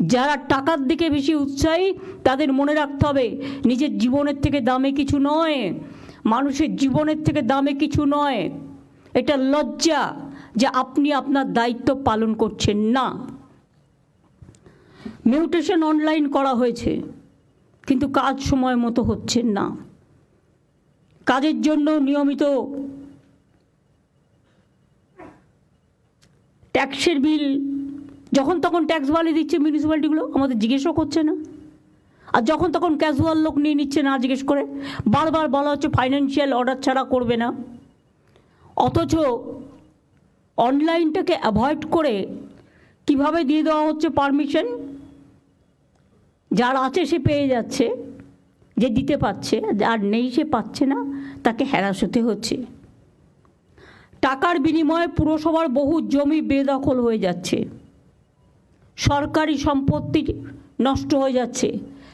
যারা টাকার দিকে বেশি উৎসাহী, তাদের মনে রাখতে হবে, নিজের জীবনের থেকে দামে কিছু নয়। মানুষের জীবনের থেকে দামে কিছু নয়। এটা লজ্জা যে আপনি আপনার দায়িত্ব পালন করছেন না। মিউটেশন অনলাইন করা হয়েছে, কিন্তু কাজ সময় মতো হচ্ছে না। কাজের জন্য নিয়মিত ট্যাক্সের বিল যখন তখন ট্যাক্স বাড়িয়ে দিচ্ছে মিউনিসিপ্যালিটিগুলো আমাদের জিজ্ঞেসও করছে না। আর যখন তখন ক্যাজুয়াল লোক নিয়ে নিচ্ছে না জিজ্ঞেস করে, বারবার বলা হচ্ছে ফাইন্যান্সিয়াল অর্ডার ছাড়া করবে না। অথচ অনলাইনটাকে অ্যাভয়েড করে কীভাবে দিয়ে দেওয়া হচ্ছে পারমিশন যার আছে সে পেয়ে যাচ্ছে, যে দিতে পারছে আর নেই সে পাচ্ছে না, তাকে হ্যারাস হতে হচ্ছে। টাকার বিনিময়ে পুরসভার বহু জমি বেদখল হয়ে যাচ্ছে। সরকারি সম্পত্তি নষ্ট হয়ে যাচ্ছে।